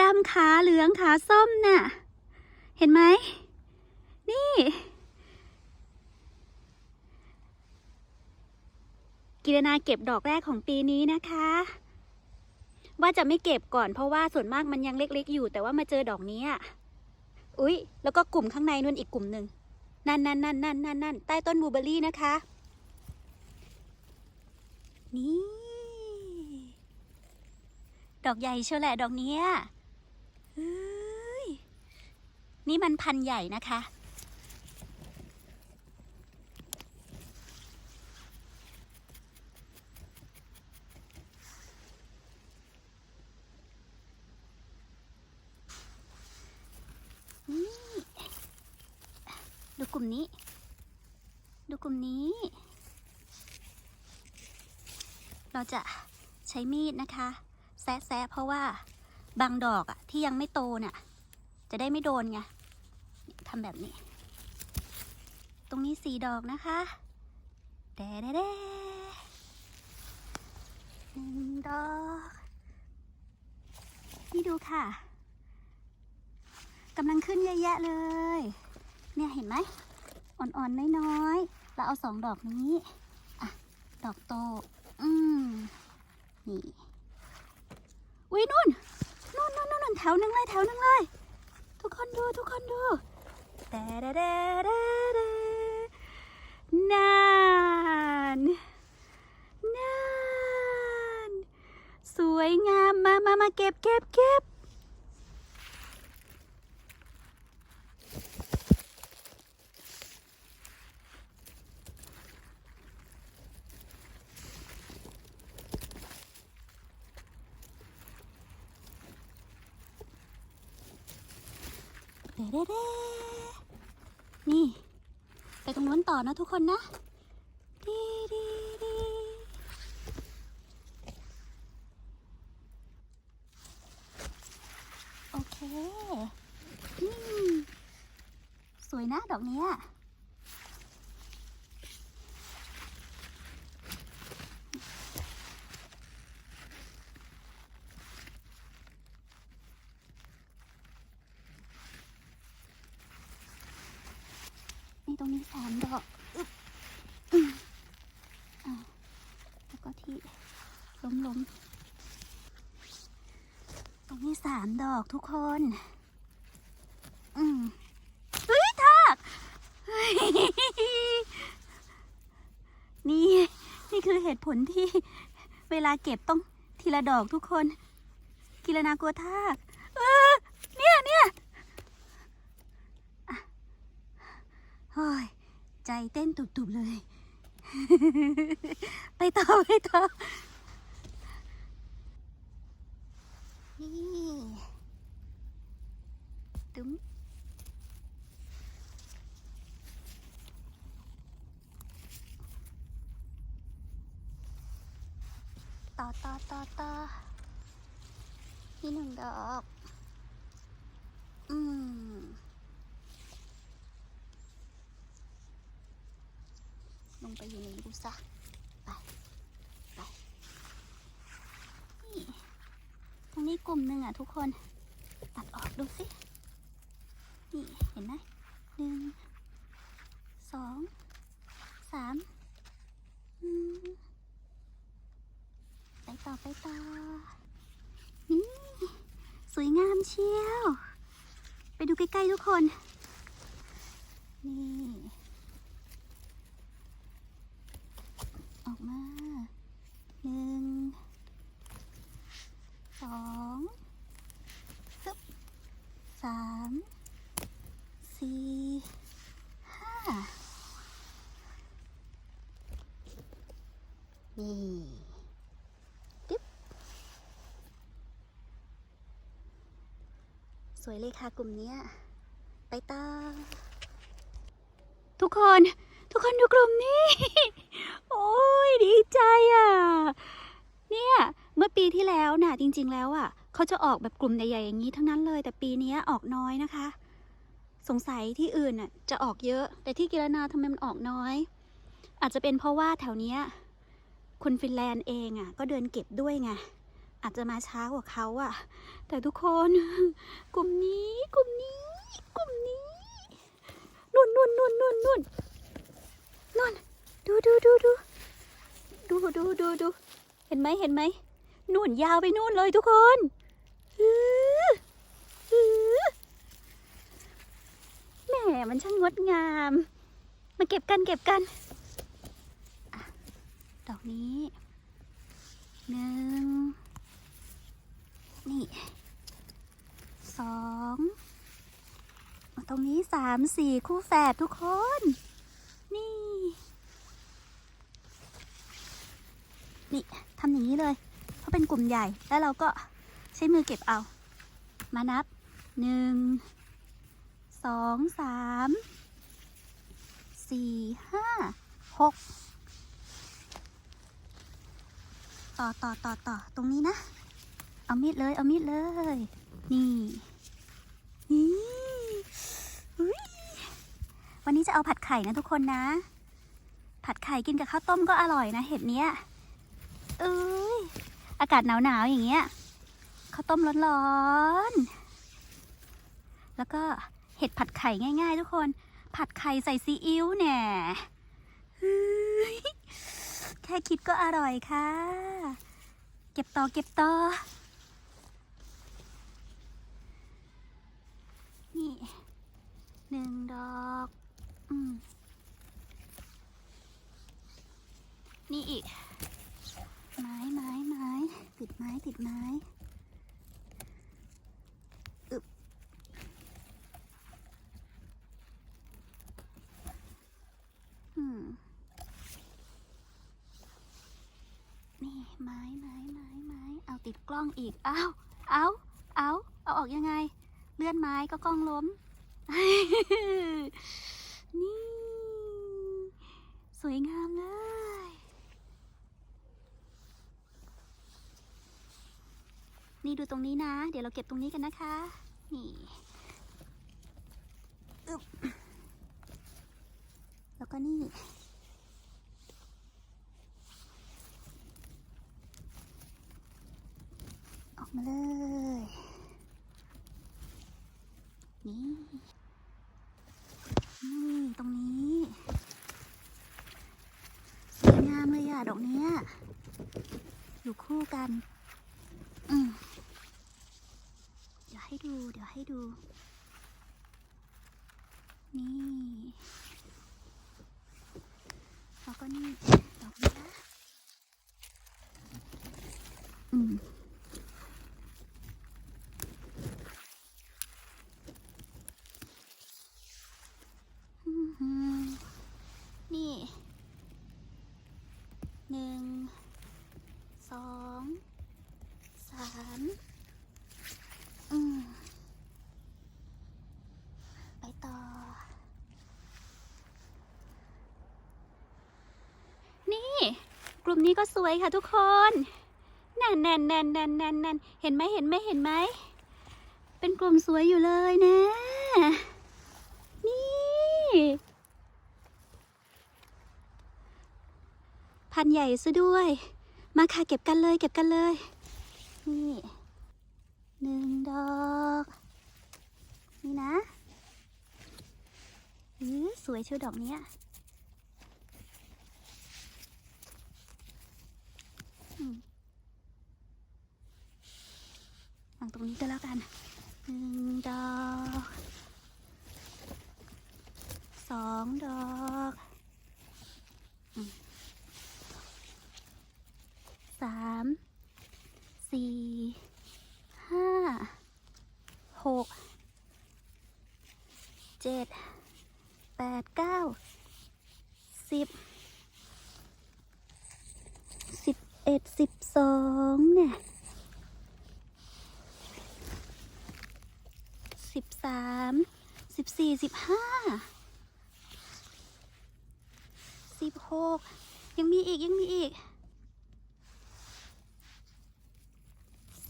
ดำขาเหลืองขาส้มน่ะ เห็นไหม นี่ กิรนาเก็บดอกแรกของปีนี้นะคะ ว่าจะไม่เก็บก่อนเพราะว่าส่วนมากมันยังเล็กๆอยู่ แต่ว่ามาเจอดอกนี้อะอุ๊ย แล้วก็กลุ่มข้างในนู่นอีกกลุ่มหนึ่งนั่นนั่นนั่นนั่นนั่นนั่นใต้ต้นบูเบอร์รี่นะคะ นี่ ดอกใหญ่เชียวแหละดอกเนี้ย นี่มันพันธุ์ใหญ่นะคะ นี่ ดูกลุ่มนี้ ดูกลุ่มนี้ เราจะใช้มีดนะคะ แซะแซะเพราะว่า บางดอกอะที่ยังไม่โตเนี่ยจะได้ไม่โดนไงทำแบบนี้ ตรงนี้สี่ดอกนะคะแดแดแดหนึ่งดอก นี่ดูค่ะกำลังขึ้นเยอะแยะเลย เนี่ยเห็นไหมอ่อนๆน้อยๆเราเอาสองดอกนี้อะดอกโต อืมนี่อุ้ยนู่น นู่นแถวหนึ่งเลยแถวหนึ่งเลย ทุกคนดูทุกคนดูแดเดเดเดเดนานนานสวยงามมามามาเก็บเก็บเก็บ แดแดแดนี่ ไปตรงนู้นต่อนะทุกคนนะดีดีดีโอเคนี่สวยนะดอกนี้ตรงนี้สามดอกอึ๊บอืมอะแล้ว ก็ที่ล้มล้มตรงนี้สามดอกทุกคน อืมเฮ้ยทากนี่ นี่คือเหตุผลที่เวลาเก็บต้องทีละดอกทุกคน กิรนากลัวทาก เออ เนี่ยเนี่ยเฮ้ย ใจเต้นตุบๆเลย ไปต่อไปต่อนี่ตุ้มต่อต่อต่อต่อนี่หนึ่งดอก อืม ลง ไปอยู่ในดูซะไปไปนี่ตรงนี้กลุ่มหนึ่งอะทุกคนตัดออกดูสินี่เห็นไหมหนึ่งสองสามไปต่อไปต่อนี่สวยงามเชียว ไปดูใกล้ ๆ ทุกคน นี่ ออกมาหนึ่งสองฮึบสามสี่ห้านี่ตึ๊บสวยเลยค่ะกลุ่มนี้ไปต่อทุกคน ทุกคนดูกลุ่มนี้ อ้ยดีใจอะ เนี่ยเมื่อปีที่แล้วน่ะจริง ๆ แล้วอะเขาจะออกแบบกลุ่มใหญ่ๆอย่างนี้ทั้งนั้นเลย แต่ปีนี้ออกน้อยนะคะ สงสัยที่อื่นน่ะจะออกเยอะ แต่ที่กิรนาทำไมมันออกน้อย อาจจะเป็นเพราะว่าแถวเนี้ยคนฟินแลนด์เองอะ ก็เดินเก็บด้วยไงอาจจะมาช้ากว่าเขาอะ แต่ทุกคนกลุ่มนี้กลุ่มนี้กลุ่มนี้นุ่นนุ่นนุ่นนุ่นนุ่นนุ่นดูดูดูดู ดูดูดูดูเห็นไหมเห็นไหมนุ่นยาวไปนู่นเลยทุกคนแหมมันช่างงดงาม มาเก็บกันเก็บกันอดอกนี้หนึ่งนี่สองตรงนี้สามสี่คู่แฝดทุกคน นี่ทำอย่างนี้เลย เพราะเป็นกลุ่มใหญ่ แล้วเราก็ใช้มือเก็บเอา มานับหนึ่งสองสามสี่ห้าหกต่อต่อต่อต่อตรงนี้นะ เอามีดเลย เอามีดเลย นี่ นี่อุ๊ยวันนี้จะเอาผัดไข่นะทุกคนนะ ผัดไข่กินกับข้าวต้มก็อร่อยนะเห็ดเนี้ย เอ้ย อากาศหนาวๆอย่างเงี้ยข้าวต้มร้อนๆ แล้วก็เห็ดผัดไข่ง่าย ๆ ทุกคน ผัดไข่ใส่ซีอิ๊วแน่ยแค่คิดก็อร่อยค่ะ เก็บต่อเก็บต่อ นี่หนึ่งดอกอืมนี่อีก ติดไม้ติดไม้อึบอืมนี่ไม้ไม้ไม้ไม้เอาติดกล้องอีก เอาเอาเอาเอาออกยังไง เลื่อนไม้ก็กล้องล้ม นี่ สวยงามเลย นี่ดูตรงนี้นะ เดี๋ยวเราเก็บตรงนี้กันนะคะ นี่อึบแล้วก็นี่ ออกมาเลย นี่ นี่ตรงนี้สวยงามเลยอะดอกเนี้ยอยู่คู่กัน อืม เดี๋ยวให้ดู เดี๋ยวให้ดู นี่ แล้วก็นี่ดอกนี้นะอืมนี่หนึ่งสองสามอืมไปต่อ นี่ กลุ่ม นี้ก็สวยค่ะทุกคนแน่นแน่นแน่นแน่นแน่นแน่นเห็นไหมเห็นไหมเห็นไหม เป็นกลุ่มสวยอยู่เลยนะ นี่ พันใหญ่ซะด้วย มาค่ะเก็บกันเลยเก็บกันเลย นี่หนึ่งดอก นี่นะอือสวยเชียวดอกเนี้ย วางตรงนี้ก็แล้วกันหนึ่งดอกสองดอกอสามสี่ห้าหกเจ็ดแปดเก้าสิบสิบเอ็ดสิบสองเนี่ย สิบสามสิบสี่สิบห้าสิบหกยังมีอีกยังมีอีก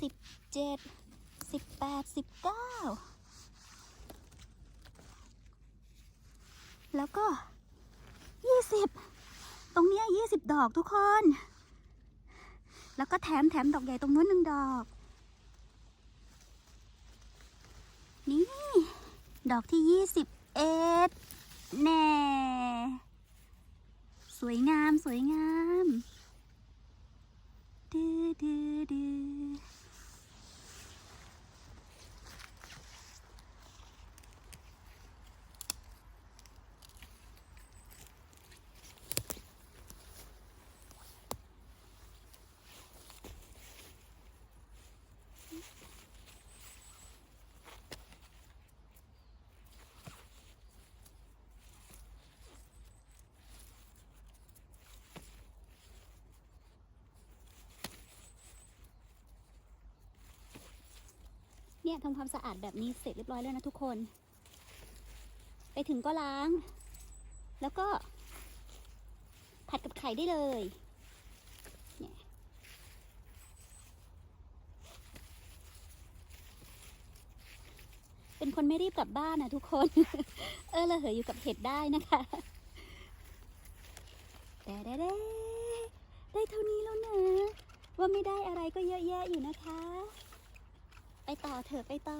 สิบเจ็ดสิบแปดสิบเก้าแล้วก็ยี่สิบตรงเนี้ยี่สิบดอกทุกคน แล้วก็แถมแถมดอกใหญ่ตรงนู้นหนึ่งดอก นี่ ดอกที่ยี่สิบเอ็ดแน่ สวยงามสวยงามดื้อดื้อดื้อ เนี่ยทำความสะอาดแบบนี้เสร็จเรียบร้อยแล้วนะทุกคน ไปถึงก็ล้าง แล้วก็ ผัดกับไข่ได้เลยเนี่ยเป็นคนไม่รีบกลับบ้านนะทุกคน เออละเหยอยู่กับเห็ดได้นะคะแต่ได้ได้ได้เท่านี้แล้วนะ ว่าไม่ได้อะไรก็เยอะแยะอยู่นะคะ ไปต่อเถอะไปต่อ